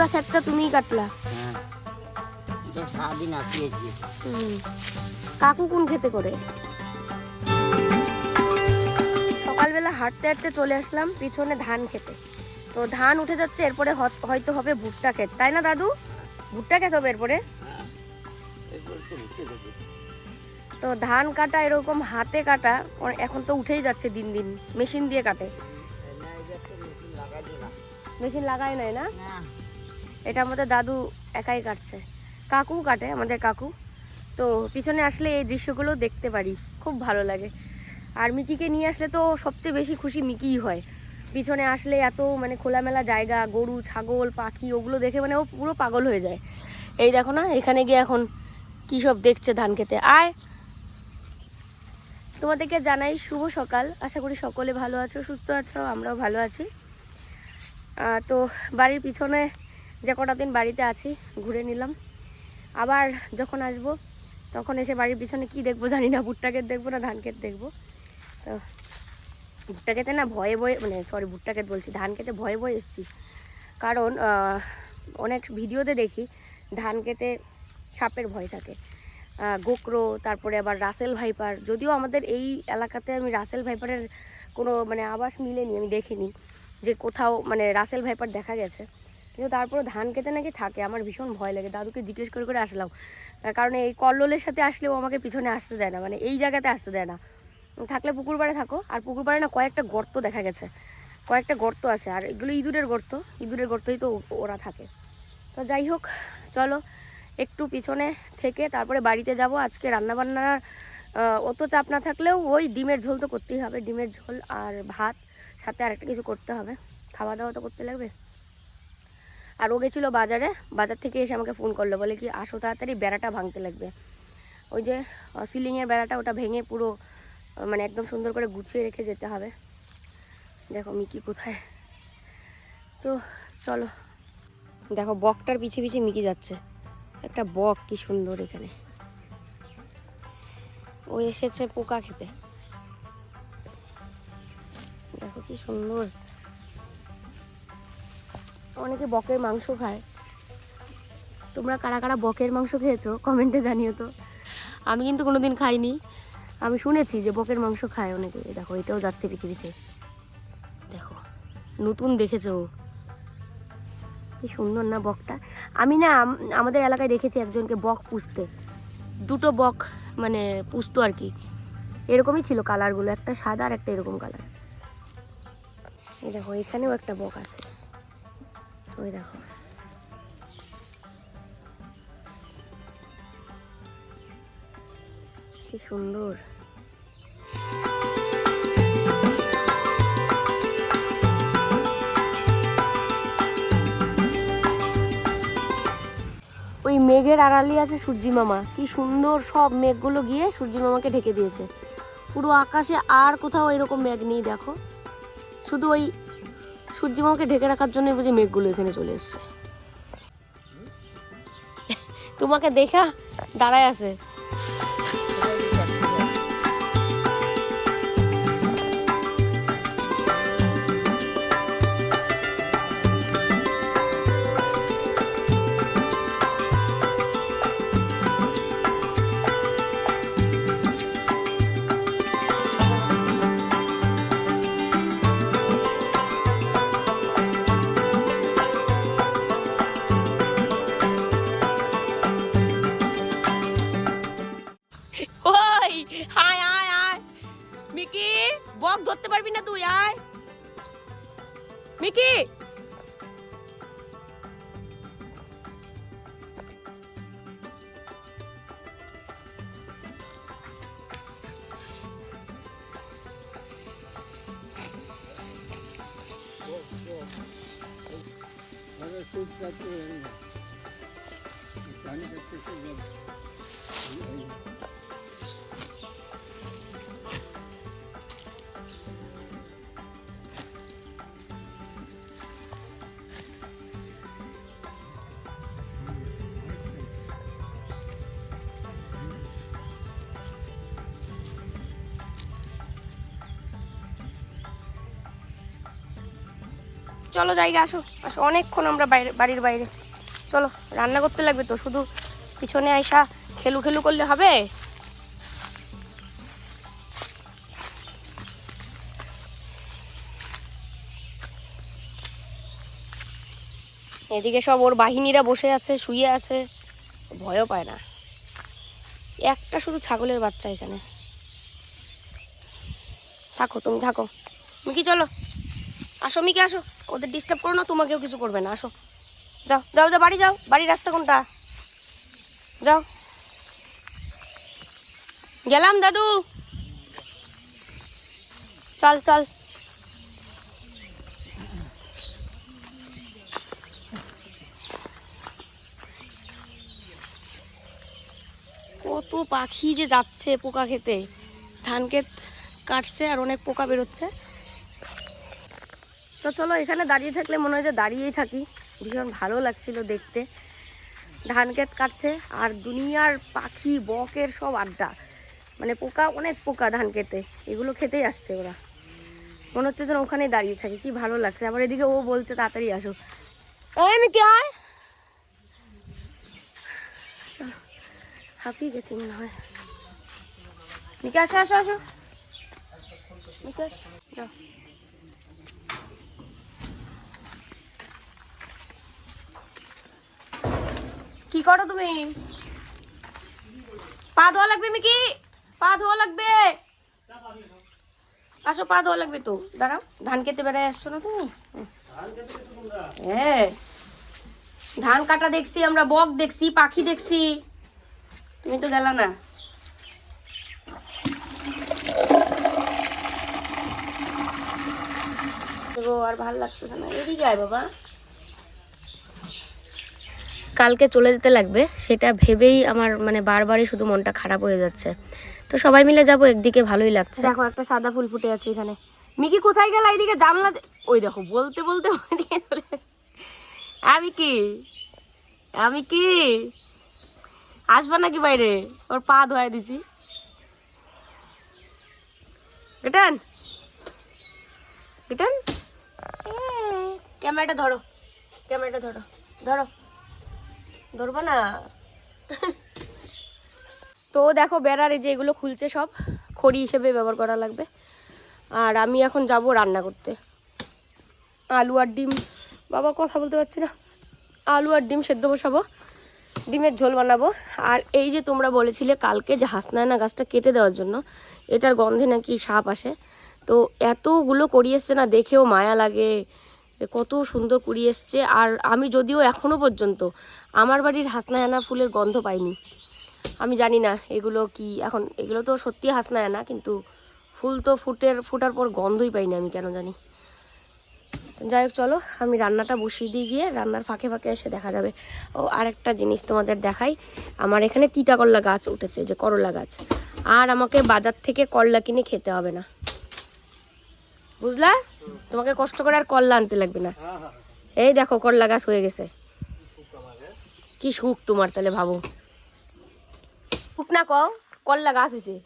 গাছটা তুমিই কাটলা। হ্যাঁ। সারাদিন আসিয়েছি। কাকু কোন খেতে করে? সকালবেলা হাঁটতে হাঁটতে চলে আসলাম পিছনে ধান খেতে। তো ধান উঠে যাচ্ছে এরপরে হয়তো হবে ভুট্টা ক্ষেত। তাই না দাদু? ভুট্টা ক্ষেত হবে এরপরে? তো ধান কাটা এরকম হাতে কাটা এখন তো উঠেই যাচ্ছে দিন দিন। মেশিন দিয়ে কাটে। মেশিন লাগাই নাই না। এটা আমাদের দাদু একাই কাটছে। কাকু কাটে, আমাদের কাকু। তো পিছনে আসলে এই দৃশ্যগুলো দেখতে পারি, খুব ভালো লাগে। আর মিকিকে নিয়ে আসলে তো সবচেয়ে বেশি খুশি মিকিই হয়। পিছনে আসলে এত মানে খোলামেলা জায়গা, গরু, ছাগল, পাখি, ওগুলো দেখে মানে ও পুরো পাগল হয়ে যায়। এই দেখো না, এখানে গিয়ে এখন কী সব দেখছে ধান খেতে। আয় তোমাদেরকে জানাই শুভ সকাল। আশা করি সকলে ভালো আছো, সুস্থ আছো, আমরাও ভালো আছি। তো বাড়ির পিছনে যে কটা দিন বাড়িতে আছি, ঘুরে নিলাম। আবার যখন আসব, তখন এসে বাড়ির পিছনে কি দেখব জানি না, ভুট্টা ক্ষেত দেখব না ধান ক্ষেত দেখব। তো ভুট্টা খেতে না ভয়ে ভয়ে মানে সরি ভুট্টা ক্ষেত বলছি, ধান খেতে ভয়ে ভয়ে এসেছি। কারণ অনেক ভিডিওতে দেখি ধান খেতে সাপের ভয় থাকে। গোকরো, তারপরে আবার রাসেল ভাইপার, যদিও আমাদের এই এলাকাতে আমি রাসেল ভাইপারের কোনো মানে আবাস মিলেনি, আমি দেখিনি যে কোথাও মানে রাসেল ভাইপার দেখা গেছে। কিন্তু তারপরে ধান খেতে নাকি থাকে, আমার ভীষণ ভয় লাগে। দাদুকে জিজ্ঞেস করে করে আসলাম। কারণ এই কল্লোলের সাথে আসলেও আমাকে পিছনে আসতে দেয় না মানে এই জায়গাতে আসতে দেয় না। থাকলে পুকুর পাড়ে থাকো, আর পুকুর পাড়ে না কয়েকটা গর্ত দেখা গেছে। কয়েকটা গর্ত আছে, আর এগুলো ইঁদুরের গর্ত, ইঁদুরের গর্তই তো ওরা থাকে। তো যাই হোক, চলো একটু পিছনে থেকে তারপরে বাড়িতে যাব। আজকে রান্নাবান্নার অত চাপ না থাকলেও ওই ডিমের ঝোল তো করতেই হবে। ডিমের ঝোল আর ভাত, সাথে আরেকটা কিছু করতে হবে। খাওয়া দাওয়া তো করতে লাগবে? আর ও গেছিল বাজারে, বাজার থেকে এসে আমাকে ফোন করল, বলে কি আসো তাড়াতাড়ি, বেড়াটা ভাঙতে লাগবে। ওই যে সিলিংয়ের বেড়াটা ওটা ভেঙে পুরো মানে একদম সুন্দর করে গুছিয়ে রেখে যেতে হবে। দেখো মিকি কোথায়। তো চলো। দেখো বকটার পিছে পিছে মিকি যাচ্ছে। একটা বক কি সুন্দর এখানে। ও এসেছে পোকা খেতে। দেখো কি সুন্দর। অনেকে বকের মাংস খায়। তোমরা কারা কারা বকের মাংস খেয়েছো কমেন্টে জানিও তো। আমি কিন্তু কোনোদিন খাইনি। আমি শুনেছি যে বকের মাংস খায় অনেকে। দেখো এটাও যাচ্ছে পিছে দেখো নতুন দেখেছ ও। কি সুন্দর না বকটা? আমি না আমাদের এলাকায় দেখেছি একজনকে বক পুষতে। দুটো বক মানে পুষতো আর কি। এরকমই ছিল কালারগুলো একটা সাদা আর একটা এরকম কালার এই দেখো এখানেও একটা বক আছে। ওই দেখো। কি সুন্দর। ওই মেঘের আড়ালে আছে সূর্যি মামা। কি সুন্দর সব মেঘগুলো গিয়ে সূর্যি মামাকে ঢেকে দিয়েছে। পুরো আকাশে আর কোথাও এরকম মেঘ নেই, দেখো। শুধু ওই সূর্যি মামাকে ঢেকে রাখার জন্য বুঝি মেঘগুলো এখানে চলে এসছে। তোমাকে দেখা দাঁড়ায় আছে। মিকি বক ধরতে পারবি না তুই আয়। মিকি চলো জায়গা আসো। আসো, অনেকক্ষণ আমরা বাইরে, বাড়ির বাইরে। চলো, রান্না করতে লাগবে তো, শুধু পিছনে আইসা খেলু খেলু করলে হবে? এদিকে সব ওর বাহিনীরা বসে আছে, শুয়ে আছে। ভয়ও পায় না। একটা শুধু ছাগলের বাচ্চা এখানে। থাকো, তুমি থাকো। তুমি কি চলো? আসো মিকি আসো, ওদের ডিস্টার্ব করো না, তোমাকেও কিছু করবে না, আসো। যাও যাও যাও, বাড়ি যাও, বাড়ির রাস্তা কোনটা? যাও। গেলাম, দাদু। চল চল। কত পাখি যে যাচ্ছে পোকা খেতে। ধান ক্ষেত কাটছে আর অনেক পোকা বেরোচ্ছে। তো চলো এখানে দাঁড়িয়ে থাকলে মনে হয় যে দাঁড়িয়েই থাকি। ভীষণ ভালো লাগছিল দেখতে। ধান ক্ষেত কাটছে আর দুনিয়ার পাখি, বকের সব আড্ডা। মানে পোকা, অনেক পোকা ধান খেতে। এগুলো খেতেই আসছে ওরা। মনে হচ্ছে যেন ওখানেই দাঁড়িয়ে থাকি। কি ভালো লাগছে। আবার এদিকে ও বলছে, তাড়াতাড়ি আসো। আমি কি? হয় হাঁপিয়ে গেছি মনে হয়। নিকে আসো আসো আসো। আসো। যাও। কি করো তুমি? পা ধোয়া লাগবে, মিকি? পা ধোয়া লাগবে। আসো, পা ধোয়া লাগবে তো। দাঁড়াও, ধান খেতে বেড়ায় আসছো না তুমি? হ্যাঁ। ধান কাটা দেখছি, আমরা বক দেখছি, পাখি দেখছি। তুমি তো গেলা না। আর ভালো লাগতেছে না। এদিকে আয় বাবা। কালকে চলে যেতে লাগবে, সেটা ভেবেই আমার মানে বারবারই শুধু মনটা খারাপ হয়ে যাচ্ছে। তো সবাই মিলে যাব, একদিকে ভালোই লাগছে। দেখো, একটা সাদা ফুল ফুটে আছে এখানে। মিকি কোথায় গেল এইদিকে জানলা ওই দেখো, বলতে বলতে ওইদিকে চলে আসে। আমি কি আমি কি আসবা নাকি বাইরে? ওর পা ধোয়াই দিছি। রিটার্ন? রিটার্ন? ক্যামেরাটা ধরো ক্যামেরাটা ধরো ধরো। না। তো দেখো বেড়ার এই যে এগুলো খুলছে সব, খড়ি হিসেবে ব্যবহার করা লাগবে। আর আমি এখন যাব রান্না করতে। আলু আর ডিম, বাবা কথা বলতে পারছি না। আলু আর ডিম সেদ্ধ বসাবো, ডিমের ঝোল বানাবো। আর এই যে তোমরা বলেছিলে কালকে যে হাসনায়না গাছটা কেটে দেওয়ার জন্য, এটার গন্ধে নাকি সাপ আসে। তো এতগুলো করিয়ে এসছে না, দেখেও মায়া লাগে। কত সুন্দর কুড়িয়ে এসছে। আর আমি যদিও এখনও পর্যন্ত আমার বাড়ির হাসনায়ানা ফুলের গন্ধ পাইনি। আমি জানি না এগুলো কি, এখন এগুলো তো সত্যি হাসনায়ানা, কিন্তু ফুল তো ফুটের, ফুটার পর গন্ধই পাইনি আমি, কেন জানি। যাই হোক, চলো, আমি রান্নাটা বসিয়ে দিয়ে গিয়ে, রান্নার ফাঁকে ফাঁকে এসে দেখা যাবে। ও, আরেকটা জিনিস তোমাদের দেখাই। আমার এখানে তিতা করলা গাছ উঠেছে, যে করলা গাছ। আর আমাকে বাজার থেকে করলা কিনে খেতে হবে না। বুঝলা? তোমাকে কষ্ট করে আর করলা আনতে লাগবে না। এই দেখো করলা গাছ হয়ে গেছে। কি সুখ তোমার তাহলে ভাবো। সুখ না কও করলা গাছ হয়েছে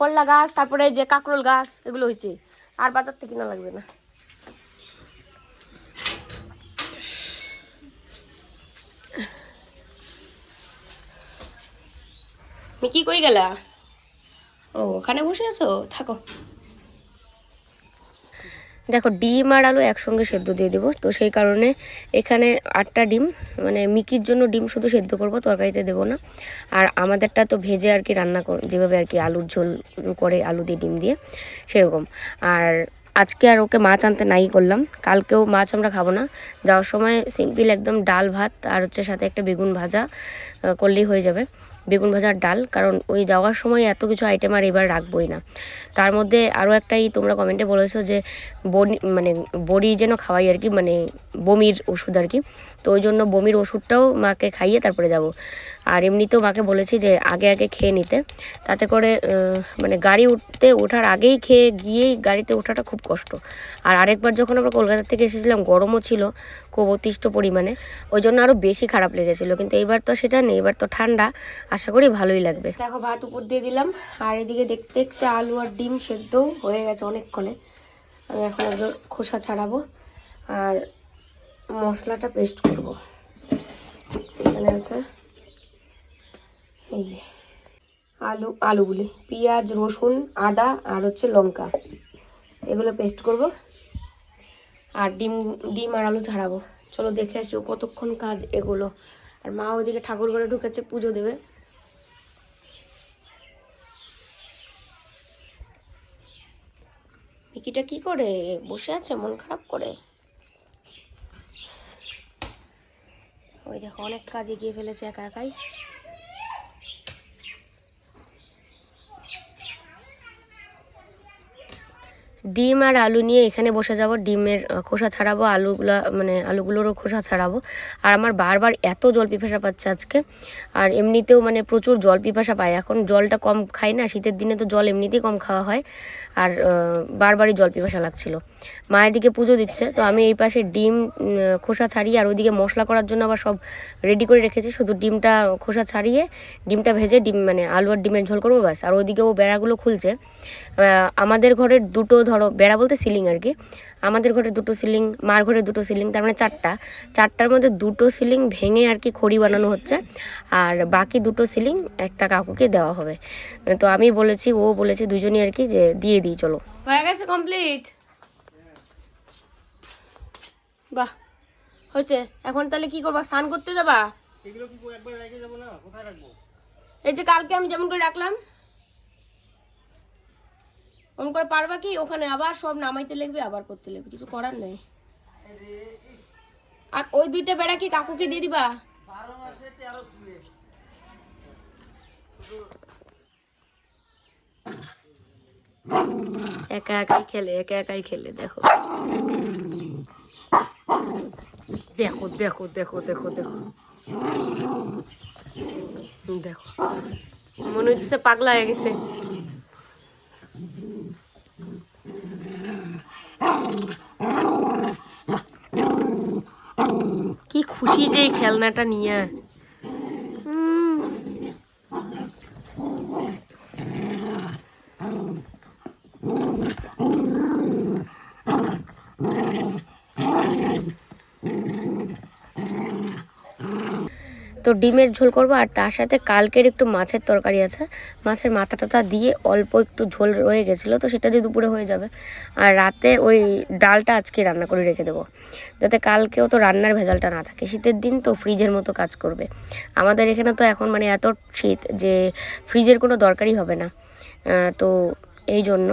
করলা গাছ, তারপরে যে কাকরোল গাছ, এগুলো হয়েছে আর বাজার থেকে কিনা লাগবে না। কি কই গেলা? ও, ওখানে বসে আছো? থাকো। দেখো, ডিম আর আলু একসঙ্গে সেদ্ধ দিয়ে দেবো। তো সেই কারণে এখানে আটটা ডিম মানে মিকির জন্য ডিম শুধু সেদ্ধ করব, তরকারিতে দেবো না। আর আমাদেরটা তো ভেজে আর কি রান্না যেভাবে আর কি আলুর ঝোল করে আলু দিয়ে ডিম দিয়ে, সেরকম। আর আজকে আর ওকে মাছ আনতে নাই করলাম। কালকেও মাছ আমরা খাব না। যাওয়ার সময় সিম্পল একদম ডাল ভাত আর হচ্ছে সাথে একটা বেগুন ভাজা করলেই হয়ে যাবে। বেগুন ভাজার ডাল, কারণ ওই যাওয়ার সময় এত কিছু আইটেম আর এবার রাখবই না। তার মধ্যে আরও একটাই তোমরা কমেন্টে বলেছ যে বড়ি মানে বড়ি যেন খাওয়াই আর কি মানে বমির ওষুধ আর কি। তো ওই জন্য বমির ওষুধটাও মাকে খাইয়ে তারপরে যাব। আর এমনিতেও মাকে বলেছি যে আগে আগে খেয়ে নিতে। তাতে করে মানে গাড়ি উঠতে ওঠার আগেই খেয়ে গিয়েই গাড়িতে ওঠাটা খুব কষ্ট। আর আরেকবার যখন আমরা কলকাতা থেকে এসেছিলাম, গরমও ছিল খুব অতিষ্ঠ পরিমাণে। ওই জন্য আরও বেশি খারাপ লেগেছিলো। কিন্তু এইবার তো সেটা নেই, এবার তো ঠান্ডা। আশা করি ভালোই লাগবে। দেখো, ভাত উপর দিয়ে দিলাম। আর এদিকে দেখতে দেখতে আলু আর ডিম সেদ্ধও হয়ে গেছে অনেকক্ষণে। আমি এখন একটু খোসা ছাড়াবো। আর মশলাটা পেস্ট করব। এখানে আছে, এই যে আলু, আলুগুলি, পেঁয়াজ, রসুন, আদা আর হচ্ছে লঙ্কা। এগুলো পেস্ট করব আর ডিম ডিম আর আলু ছাড়াবো। চলো দেখে আসি কতক্ষণ কাজ এগুলো। আর মা ওইদিকে ঠাকুর ঘরে ঢুকেছে, পুজো দেবে। মিকিটা কি করে? বসে আছে, মন খারাপ করে? ওই দেখো অনেক কাজে এগিয়ে ফেলেছে একা একাই। ডিম আর আলু নিয়ে এখানে বসে যাব। ডিমের খোসা ছাড়াবো, আলুগুলো মানে আলুগুলোরও খোসা ছাড়াবো। আর আমার বারবার এত জল পিপাসা পাচ্ছে আজকে। আর এমনিতেও মানে প্রচুর জল পিপাসা পায়। এখন জলটা কম খাই না, শীতের দিনে তো জল এমনিতেই কম খাওয়া হয়। আর বারবারই জল পিপাসা লাগছিল। মায়ের দিকে পুজো দিচ্ছে, তো আমি এই পাশে ডিম খোসা ছাড়িয়ে আর ওইদিকে মশলা করার জন্য আবার সব রেডি করে রেখেছি। শুধু ডিমটা, খোসা ছাড়িয়ে ডিমটা ভেজে ডিম মানে আলু আর ডিমের ঝোল করব ব্যাস। আর ওইদিকে ও বেড়াগুলো খুলছে। আমাদের ঘরের দুটো ধরো বেড়া বলতে সিলিং আর কি। আমাদের ঘরে দুটো সিলিং মার ঘরে দুটো সিলিং তার মানে চারটা। চারটার মধ্যে দুটো সিলিং ভেঙে আর কি খড়ি বানানো হচ্ছে। আর বাকি দুটো সিলিং একটা কাকুকে দেওয়া হবে। তো আমি বলেছি ও বলেছে দুজনই আর কি যে দিয়ে দিই চলো। হয়ে গেছে কমপ্লিট বাহ হয়েছে। এখন তাহলে কি করবা? স্নান করতে যাবা? এগুলো কি একবার রেখে যাব না? কোথায় রাখব? এই যে কালকে আমি যেমন করে রাখলাম ওরকম করে পারবা কি? ওখানে আবার সব নামাইতে লাগবে আবার করতে লাগবে কিছু করার নেই। আর ওই দুইটা বেড়া কি কাকুকে দিয়ে দিবা? একা একাই খেলে, একা একাই খেলে, দেখো। দেখো দেখো দেখো দেখো দেখো। দেখো। মনে হচ্ছে পাগলা হয়ে গেছে। কি খুশি যে এই খেলনাটা নিয়ে তো ডিমের ঝোল করব, আর তার সাথে কালকের একটু মাছের তরকারি আছে। মাছের মাথা টাথা দিয়ে অল্প একটু ঝোল রয়ে গেছিল, তো সেটা দিয়ে দুপুরে হয়ে যাবে। আর রাতে ওই ডালটা আজকে রান্না করে রেখে দেবো। যাতে কালকেও তো রান্নার ভেজালটা না থাকে। শীতের দিন তো ফ্রিজের মতো কাজ করবে। আমাদের এখানে তো এখন মানে এত শীত যে ফ্রিজের কোনো দরকারই হবে না। তো এই জন্য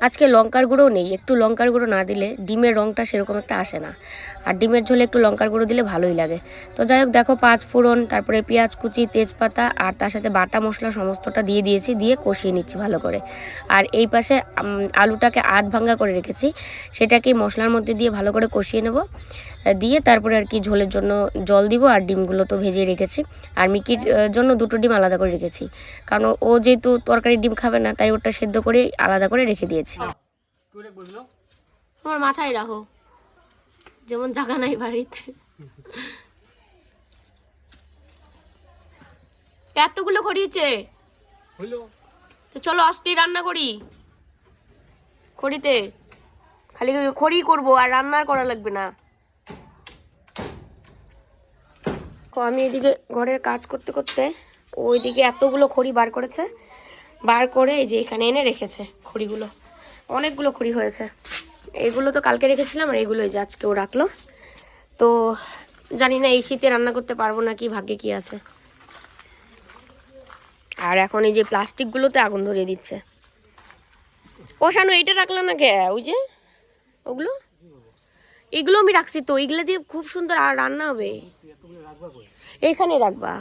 আজকে লঙ্কার গুঁড়োও নেই, একটু লঙ্কার গুঁড়ো না দিলে ডিমের রঙটা সেরকম একটা আসে না। আর ডিমের ঝোলে একটু লঙ্কার গুঁড়ো দিলে ভালোই লাগে। তো যাই হোক, দেখো পাঁচ ফোড়ন, তারপরে পেঁয়াজ, কুচি, তেজপাতা আর তার সাথে বাটা মশলা সমস্তটা দিয়ে দিয়েছি, দিয়ে কষিয়ে নিচ্ছি ভালো করে। আর এই পাশে আলুটাকে আধ ভাঙ্গা করে রেখেছি, সেটাকে মশলার মধ্যে দিয়ে ভালো করে কষিয়ে নেব। দিয়ে তারপরে আর কি ঝোলের জন্য জল দিব আর ডিমগুলো তো ভেজে রেখেছি। আর মিকির জন্য দুটো ডিম আলাদা করে রেখেছি। কারণ ও- ও যেহেতু তরকারি ডিম খাবে না, তাই ওটা সেদ্ধ করে আলাদা করে রেখে দিয়েছি। তুই রে বুঝলো তোমার মাথায় রাখো যেমন জায়গা নাই বাড়িতে। এতগুলো খড়িয়েছে হইল। তো চলো আজকে রান্না করি। খড়িতে খালি খড়ি করব আর রান্নার করা লাগবে না। আমি এদিকে ঘরের কাজ করতে করতে ওইদিকে এতগুলো খড়ি বার করেছে। বার করে এই যে এখানে এনে রেখেছে খড়িগুলো অনেকগুলো খড়ি হয়েছে। এগুলো তো কালকে রেখেছিলাম আর এগুলো যে আজকেও রাখল। তো জানি না এই শীতে রান্না করতে পারব না কি ভাগ্যে কি আছে। আর এখন এই যে প্লাস্টিকগুলোতে আগুন ধরিয়ে দিচ্ছে। ও শানু এইটা রাখলাম না কে? ওই যে, ওগুলো? এগুলো আমি রাখছি তো এইগুলো দিয়ে খুব সুন্দর আর রান্না হবে। এখানে রাখবা।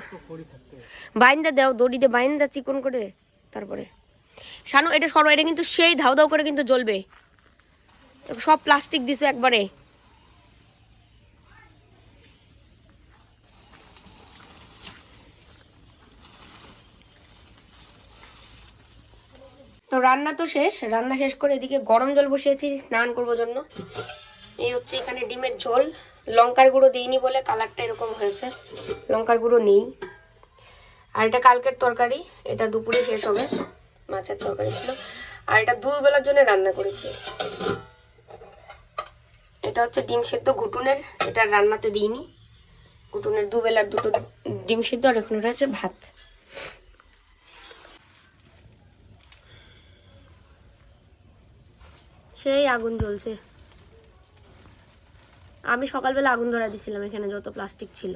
বাইন্দা দাও দড়ি দিয়ে বাইন্দা, চিকন করে, তারপরে। শানু, এটা সরো, এটা কিন্তু সেই ধাও ধাও করে কিন্তু জ্বলবে। সব প্লাস্টিক দিছো একবারে। তো রান্না তো শেষ, রান্না শেষ করে এদিকে গরম জল বসিয়েছি, স্নান করব জন্য। এই হচ্ছে এখানে ডিমের ঝোল। লঙ্কার গুঁড়ো দিইনি বলে কালারটা এরকম হয়েছে। লঙ্কার গুঁড়ো নেই। আর এটা কালকের তরকারি, এটা দুপুরে শেষ হবে। মাছের তরকারি ছিল। আর এটা দুই বেলার জন্য রান্না করেছি। এটা হচ্ছে ডিম সেদ্ধ ঘুটুনের। এটা রান্নাতে দিইনি। ঘুটুনের দুবেলার দুটো ডিম সেদ্ধ আর এখন হচ্ছে ভাত। সেই আগুন জ্বলছে। আমি সকালবেলা আগুন ধরা দিছিলাম এখানে যত প্লাস্টিক ছিল।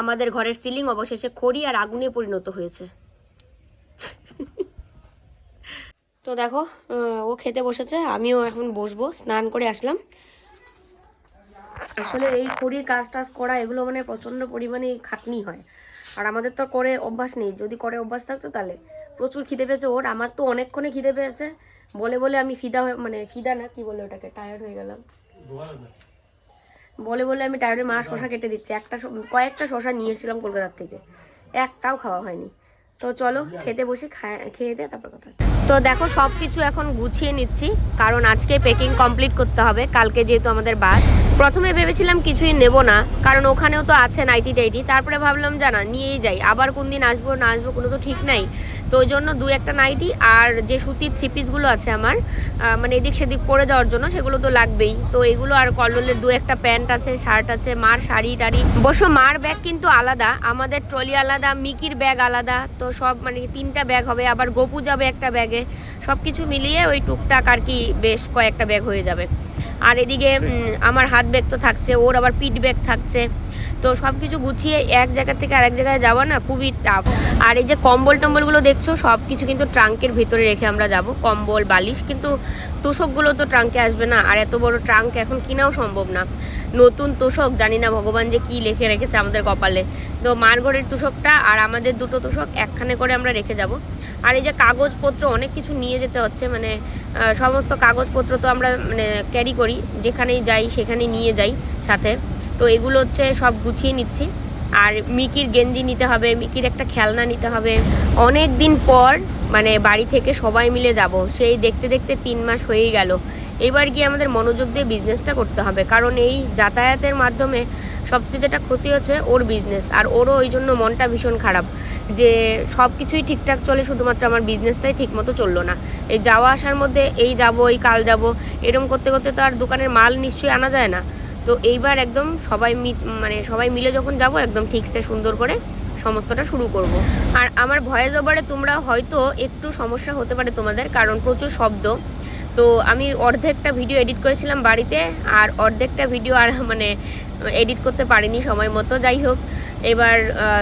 আমাদের ঘরের সিলিং অবশেষে খড়ি আর আগুনে পরিণত হয়েছে। তো দেখো ও খেতে বসেছে, আমিও এখন বসবো, স্নান করে আসলাম। আসলে এই খড়ির কাজ টাজ করা, এগুলো মানে প্রচণ্ড পরিমাণে খাটনি হয়। আর আমাদের তো করে অভ্যাস নেই, যদি করে অভ্যাস থাকতো তাহলে। প্রচুর খিদে পেয়েছে ওর, আমার তো অনেকক্ষণে খিদে পেয়েছে। বলে বলে আমি ফিদা হয়ে মানে ফিদা না, কি বলে ওটাকে টায়ার্ড হয়ে গেলাম। বলে বলে আমি টায়ার্ডে মা শশা কেটে দিচ্ছে। একটা কয়েকটা শশা নিয়ে এসেছিলাম কলকাতার থেকে। একটাও খাওয়া হয়নি। তো চলো খেতে বসি খায়- খেয়ে দিয়ে তারপর কথা তো দেখো সব কিছু এখন গুছিয়ে নিচ্ছি কারণ আজকে প্যাকিং কমপ্লিট করতে হবে। কালকে যেহেতু আমাদের বাস। প্রথমে ভেবেছিলাম কিছুই নেব না কারণ ওখানেও তো আছে নাইটি টাইটি তারপরে ভাবলাম জানা নিয়েই যাই। আবার কোন দিন আসব না আসব কোনো তো ঠিক নাই। তো ওই জন্য দু একটা নাইটি আর যে সুতির থ্রি পিসগুলো আছে আমার মানে এদিক সেদিক পরে যাওয়ার জন্য সেগুলো তো লাগবেই। তো এগুলো আর কল্লোলের দু একটা প্যান্ট আছে শার্ট আছে মার শাড়ি টাড়ি। অবশ্য মার ব্যাগ কিন্তু আলাদা আমাদের ট্রলি আলাদা মিকির ব্যাগ আলাদা তো সব মানে তিনটা ব্যাগ হবে আবার গোপু যাবে একটা ব্যাগে সব কিছু মিলিয়ে ওই টুকটাক আর কি বেশ কয়েকটা ব্যাগ হয়ে যাবে। আর এদিকে আমার হাত ব্যাগ তো থাকছে ওর আবার পিঠ ব্যাগ থাকছে। তো সব কিছু গুছিয়ে এক জায়গা থেকে আরেক জায়গায় যাওয়া না খুবই টাফ আর এই যে কম্বল টম্বলগুলো দেখছ সব কিছু কিন্তু ট্রাঙ্কের ভিতরে রেখে আমরা যাব। কম্বল, বালিশ, কিন্তু তোষকগুলো তো ট্রাঙ্কে আসবে না। আর এত বড় ট্রাঙ্ক এখন কিনাও সম্ভব না। নতুন তোষক, জানি না ভগবান যে কি লেখে রেখেছে আমাদের কপালে। তো মার তোষকটা আর আমাদের দুটো তোষক একখানে করে আমরা রেখে যাব। আর এই যে কাগজপত্র, অনেক কিছু নিয়ে যেতে হচ্ছে মানে সমস্ত কাগজপত্র তো আমরা মানে ক্যারি করি। যেখানেই যাই, সেখানেই নিয়ে যাই সাথে। তো এগুলো হচ্ছে সব গুছিয়ে নিচ্ছি। আর মিকির গেঞ্জি নিতে হবে, মিকির একটা খেলনা নিতে হবে। অনেক দিন পর মানে বাড়ি থেকে সবাই মিলে যাব, সেই দেখতে দেখতে তিন মাস হয়েই গেল। এবার গিয়ে আমাদের মনোযোগ দিয়ে বিজনেসটা করতে হবে, কারণ এই যাতায়াতের মাধ্যমে সবচেয়ে যেটা ক্ষতি হচ্ছে ওর বিজনেস আর ওরও ওই জন্য মনটা ভীষণ খারাপ যে সব কিছুই ঠিকঠাক চলে শুধুমাত্র আমার বিজনেসটাই ঠিকমতো চলল না। এই যাওয়া আসার মধ্যে এই যাব, এই কাল যাব, এরম করতে করতে তো আর দোকানের মাল নিশ্চয়ই আনা যায় না। তো এইবার একদম সবাই মানে সবাই মিলে যখন যাব, একদম ঠিকসে সুন্দর করে সমস্তটা শুরু করব। আর আমার ভয়েস ওভারে তোমরা হয়তো একটু সমস্যা হতে পারে তোমাদের, কারণ প্রচুর শব্দ। তো আমি অর্ধেকটা ভিডিও এডিট করেছিলাম বাড়িতে আর অর্ধেকটা ভিডিও আর মানে এডিট করতে পারিনি সময় মতো। যাই হোক, এবার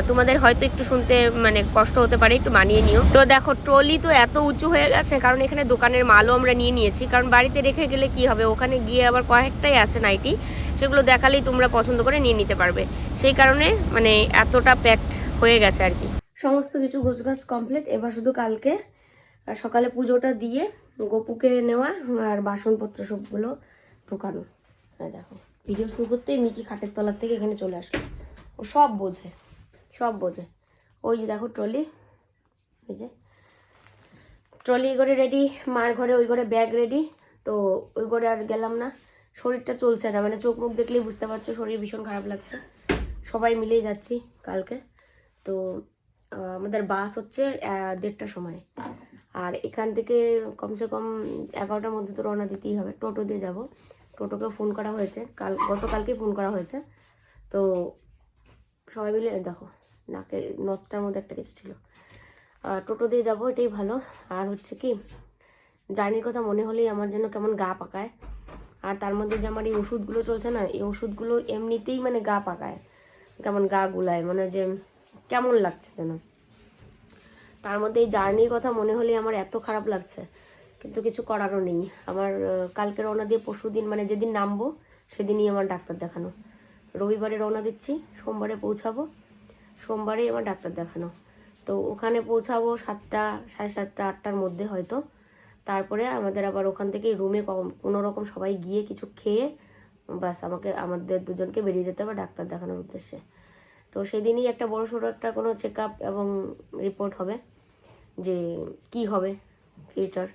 তোমাদের হয়তো একটু শুনতে মানে কষ্ট হতে পারে, একটু মানিয়ে নিও। তো দেখো ট্রলি তো এত উঁচু হয়ে গেছে, কারণ এখানে দোকানের মালও আমরা নিয়ে নিয়েছি। কারণ বাড়িতে রেখে গেলে কি হবে? ওখানে গিয়ে আবার কয়েকটাই আছে নাইটি, সেগুলো দেখালেই তোমরা পছন্দ করে নিয়ে নিতে পারবে। সেই কারণে মানে এতটা প্যাকড হয়ে গেছে আর কি। সমস্ত কিছু গোছগাছ কমপ্লিট এবার শুধু কালকে সকালে পুজোটা দিয়ে গোপুকে নেওয়া আর বাসনপত্র সবগুলো ঢোকানো। হ্যাঁ দেখো ভিডিও শুরু করতেই মিকি খাটের তলার থেকে এখানে চলে আসলো। ও সব বোঝে সব বোঝে। ওই যে দেখো ট্রলি ওই যে। ট্রলি ঘরে রেডি মার ঘরে ওই ঘরে ব্যাগ রেডি তো ওই ঘরে আর গেলাম না। শরীরটা চলছে না মানে চোখ মুখ দেখলেই বুঝতে পারছ, শরীর ভীষণ খারাপ লাগছে। সবাই মিলেই যাচ্ছি কালকে। তো আমাদের বাস হচ্ছে দেড়টার সময়। আর এখান থেকে কমসে কম এগারোটার মধ্যে তো রওনা দিতেই হবে। টোটো দিয়ে যাব। টোটোকে ফোন করা হয়েছে। কাল গতকালকে ফোন করা হয়েছে। তো সবাই মিলে দেখো, নাকের নথটার মধ্যে একটা কিছু ছিল। আর টোটো দিয়ে যাব, এটাই ভালো। আর হচ্ছে কি, জার্নির কথা মনে হলেই আমার জন্য কেমন গা পাকায়। আর তার মধ্যে যে আমার এই ওষুধগুলো চলছে না, এই ওষুধগুলো এমনিতেই মানে গা পাকায়। কেমন গা গুলায় মানে যে কেমন লাগছে যেন? তার মধ্যে এই জার্নির কথা মনে হলে আমার এত খারাপ লাগছে, কিন্তু কিছু করারও নেই। আমার কালকে রওনা দিয়ে পরশু দিন মানে যেদিন নামবো, সেদিনই আমার ডাক্তার দেখানো। রবিবারে রওনা দিচ্ছি, সোমবারে পৌঁছাবো সোমবারে আমার ডাক্তার দেখানো। তো ওখানে পৌঁছাবো সাতটা, সাড়ে সাতটা, আটটার মধ্যে হয়তো। তারপরে আমাদের আবার ওখান থেকে রুমে কোনো রকম সবাই গিয়ে কিছু খেয়ে, বাস আমাকে, আমাদের দুজনকে বেরিয়ে যেতে হবে ডাক্তার দেখানোর উদ্দেশ্যে। তো সেদিনই একটা বড় সড়ো একটা কোনো চেক আপ এবং রিপোর্ট হবে যে কি হবে ফিউচার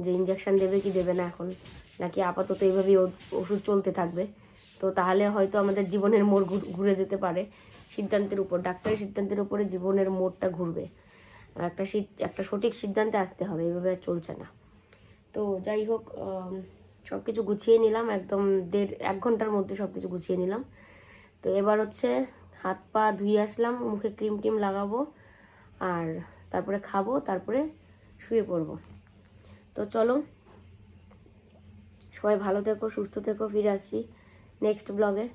যে ইঞ্জেকশান দেবে কি দেবে না এখন, নাকি আপাতত এইভাবেই ওষুধ চলতে থাকবে। তো তাহলে হয়তো আমাদের জীবনের মোড় ঘুর- যেতে পারে। সিদ্ধান্তের উপর, ডাক্তারের সিদ্ধান্তের উপরে জীবনের মোড়টা ঘুরবে। একটা একটা সঠিক সিদ্ধান্তে আসতে হবে এভাবে আর চলছে না। তো যাই হোক সব কিছু গুছিয়ে নিলাম, একদম দেড়, এক ঘণ্টার মধ্যে সব কিছু গুছিয়ে নিলাম। তো এবার হচ্ছে হাত পা ধুয়ে আসলাম, মুখে ক্রিম টিম লাগাবো আর তারপরে খাব, তারপরে শুয়ে পড়ব। তো চলো, সবাই ভালো থেকো, সুস্থ থেকো, ফিরে আসছি নেক্সট ব্লগে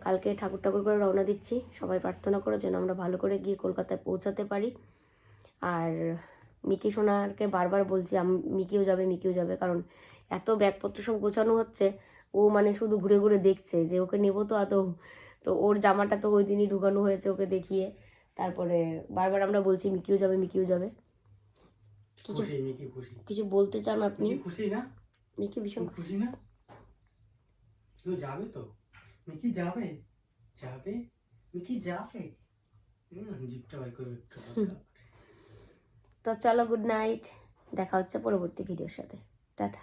কালকে ঠাকুর ঠাকুর করে রওনা দিচ্ছি। সবাই প্রার্থনা করো যেন আমরা ভালো করে গিয়ে কলকাতায় পৌঁছাতে পারি। আর মিকি সোনারকে বারবার বলছি, আম- মিকিও যাবে মিকিও যাবে, কারণ এত ব্যাগপত্র সব গোছানো হচ্ছে। ও মানে শুধু ঘুরে ঘুরে দেখছে যে ওকে নেব তো আদৌ। তো ওর জামাটা তো ওই দিনই ঢুকানো হয়েছে ওকে দেখিয়ে। তারপরে বারবার আমরা বলছি মিকিও যাবে মিকিও যাবে। কিছু কিছু বলতে চান আপনি? খুশি না? মিকি ভীষণ খুশি না? যাবে তো। মিকি যাবে? যাবে? মিকি যাবে? জিপটা তো চলো গুড নাইট দেখা হচ্ছে পরবর্তী ভিডিওর সাথে। টাটা।